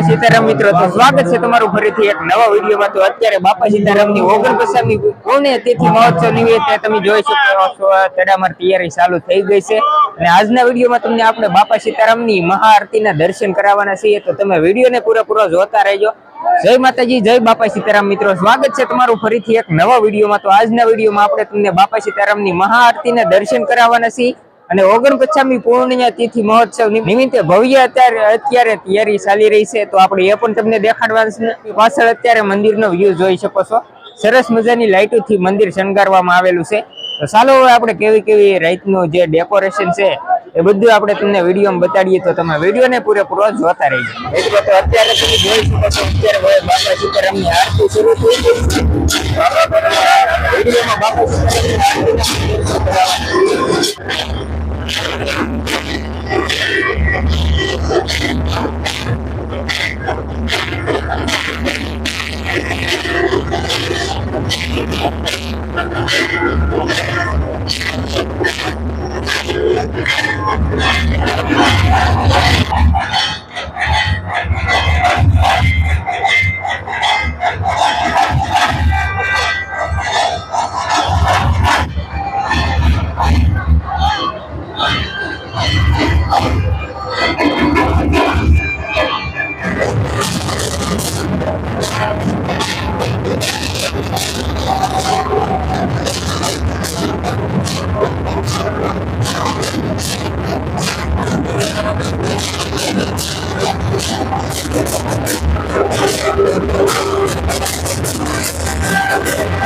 બાપા સીતારામ મિત્રો, તો સ્વાગત છે તમારું ફરીથી એક નવા વિડીયોમાં. તો અત્યારે બાપા સીતારામની ઓગણપચાસમી કોને તિથિ મહોત્સવ નિમિત્તે તમે જોઈ શકો છો તડામાર તૈયારી ચાલુ થઈ ગઈ છે. અને આજના વિડીયોમાં તમને આપણે બાપા સીતારામની મહાઆરતીના દર્શન કરાવવાના છીએ. તો તમે વિડીયોને પૂરેપૂરો જોતા રહેજો. જય માતાજી, જય બાપા સીતારામ મિત્રો. સ્વાગત છે તમારું ફરીથી એક નવા વિડીયોમાં. તો આજના વિડીયોમાં આપણે તમને બાપા સીતારામની મહાઆરતીના દર્શન કરાવવાના છીએ. અને ઓગણપચામી પૂર્ણિયા તિથિ મહોત્સવ નિમિત્તે ભવ્ય અત્યારે અત્યારે તૈયારી ચાલી રહી છે. તો આપણે એ પણ તમને દેખાડવાનું છે. પાછળ અત્યારે મંદિરનો વ્યૂ જોઈ શકો છો. સરસ મજાની લાઇટોથી મંદિર શણગારવામાં આવેલું છે. તો ચાલો હવે આપણે કેવી કેવી રાતનું જે ડેકોરેશન છે, એ બધું આપણે તમને વિડીયોમાં બતાડીએ. તો તમે વિડીયોને પૂરેપૂરો જોતા રહીજો. અત્યારે તમે જોઈ શકો છો, અત્યારે બાપા સીતારામની આરતી શરૂ થઈ ગઈ છે. બાપા સીતારામની આરતીના I'm sorry. I'm sorry.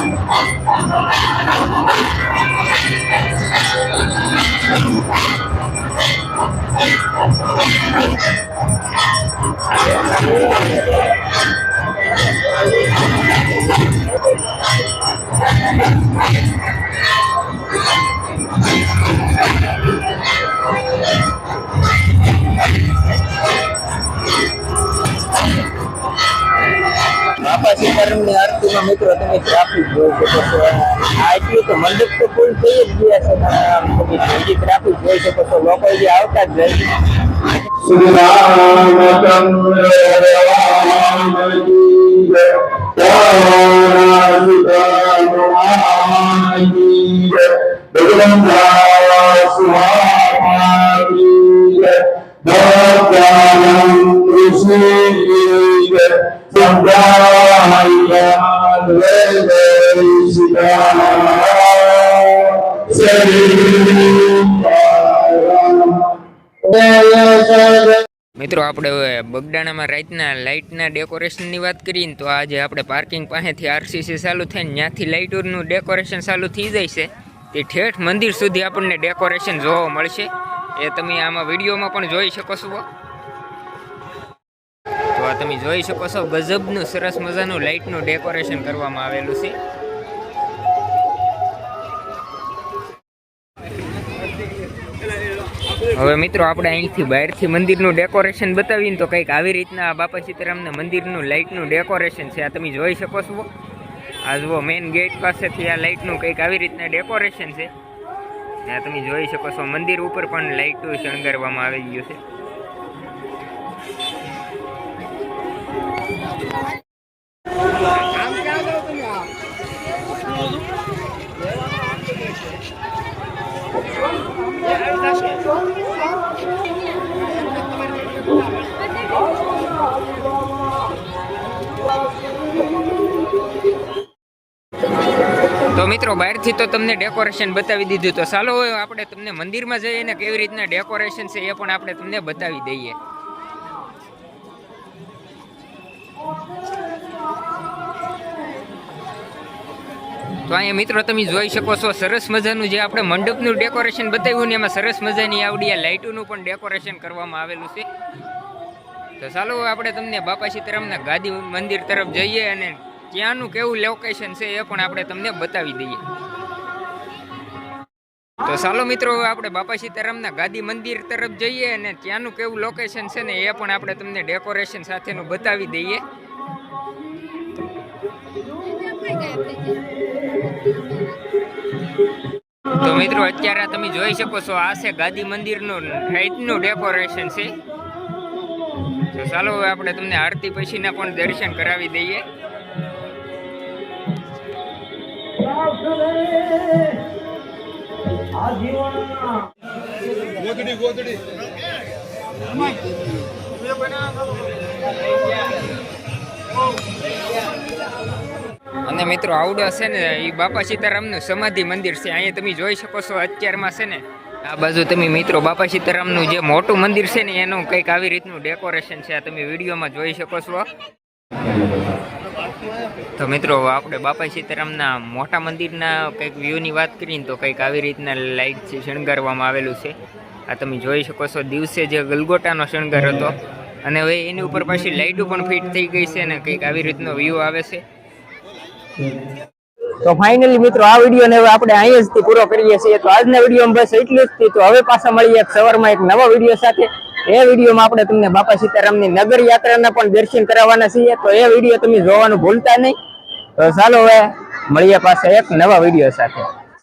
દર્શન કરાવવાના. બાપા સીતારામની આરતીમાં મિત્રો તમે ટ્રાફિક જોઈ શકો છો આ એટલું તો મંડપ તો ફૂલ થઈ જ ગયા છે પણ આમ તમે બીજી ટ્રાફિક જોઈ શકો છો લોકો હજી આવતા જ રહે મિત્રો, આપણે બગડાણામાં રાતના લાઇટના ડેકોરેશનની વાત કરીએ ને તો આજે આપણે પાર્કિંગ પાસેથી આરસીસી ચાલુ થઈને ત્યાંથી લાઇટોનું ડેકોરેશન ચાલુ થઈ જાય છે. તે ઠેઠ મંદિર સુધી આપણને ડેકોરેશન જોવા મળશે. એ તમે આમાં વિડીયોમાં પણ જોઈ શકો છો. તો આ તમે જોઈ શકો છો, ગજબનું સરસ મજાનું લાઇટનું ડેકોરેશન કરવામાં આવેલું છે. હવે મિત્રો, આપણે અહીંથી બહારથી મંદિરનું ડેકોરેશન બતાવીને તો કંઈક આવી રીતના બાપા સીતારામના મંદિરનું લાઇટનું ડેકોરેશન છે, આ તમે જોઈ શકો છો. આ મેઇન ગેટ પાસેથી આ લાઇટનું કંઈક આવી રીતના ડેકોરેશન છે. આ તમે જોઈ શકો છો, મંદિર ઉપર પણ લાઇટો શણગારવામાં આવી ગયું છે. મિત્રો, બહારથી તો તમને ડેકોરેશન બતાવી દીધું તો ચાલો આપણે તમને મંદિરમાં જઈએ ને કેવી રીતના ડેકોરેશન છે એ પણ આપણે તમને બતાવી દઈએ. તો અહીંયા મિત્રો, તમે જોઈ શકો છો સરસ મજાનું જે આપણે મંડપનું ડેકોરેશન બતાવ્યું ને એમાં સરસ મજાની આવડી આ લાઇટોનું પણ ડેકોરેશન કરવામાં આવેલું છે. તો ચાલો આપણે તમને બાપા સીતારામના ગાદી મંદિર તરફ જઈએ અને ત્યાંનું કેવું લોકેશન છે એ પણ આપણે તમને બતાવી દઈએ. તો ચાલો મિત્રો હવે આપણે બાપા સીતારામના ગાદી મંદિર તરફ જઈએ અને ત્યાંનું કેવું લોકેશન છે ને એ પણ આપણે તમને ડેકોરેશન સાથેનું બતાવી દઈએ. તો મિત્રો, અત્યારે તમે જોઈ શકો છો, આ છે ગાદી મંદિરનું નાઇટનું ડેકોરેશન છે. તો ચાલો હવે આપણે તમને આરતી પછીના પણ દર્શન કરાવી દઈએ. અને મિત્રો, આવડો છે ને એ બાપા સીતારામનું સમાધિ મંદિર છે. અહીંયા તમે જોઈ શકો છો, અત્યારમાં છે ને, આ બાજુ તમે મિત્રો, બાપા સીતારામનું જે મોટું મંદિર છે ને, એનું કંઈક આવી રીતનું ડેકોરેશન છે. આ તમે વિડીયોમાં જોઈ શકો છો. તો મિત્રો, આપણે બાપા સીતારામના મોટા મંદિરના કંઈક વ્યૂની વાત કરીને તો કંઈક આવી રીતના લાઇટ શણગારવામાં આવેલું છે. આ તમે જોઈ શકો છો, દિવસે જે ગલગોટાનો શણગાર હતો. અને હવે એની ઉપર પાછી લાઇટો પણ ફિટ થઈ ગઈ છે અને કંઈક આવી રીતનો વ્યૂ આવે છે. તો ફાઇનલી મિત્રો, આ વીડિયો ને આપણે અહીંયા જ પૂરો કરીએ છીએ. તો આજના વિડીયોમાં બસ એટલું જ તો હવે પાછા મળીએ સવારમાં એક નવા વીડિયો સાથે. એ વિડીયોમાં આપણે તમને બાપા સીતારામની નગર યાત્રાના પણ દર્શન કરાવવાના છીએ. તો એ વીડિયો તમે જોવાનું ભૂલતા નહીં. તો ચાલો હવે મળીએ પાછા એક નવા વીડિયો સાથે.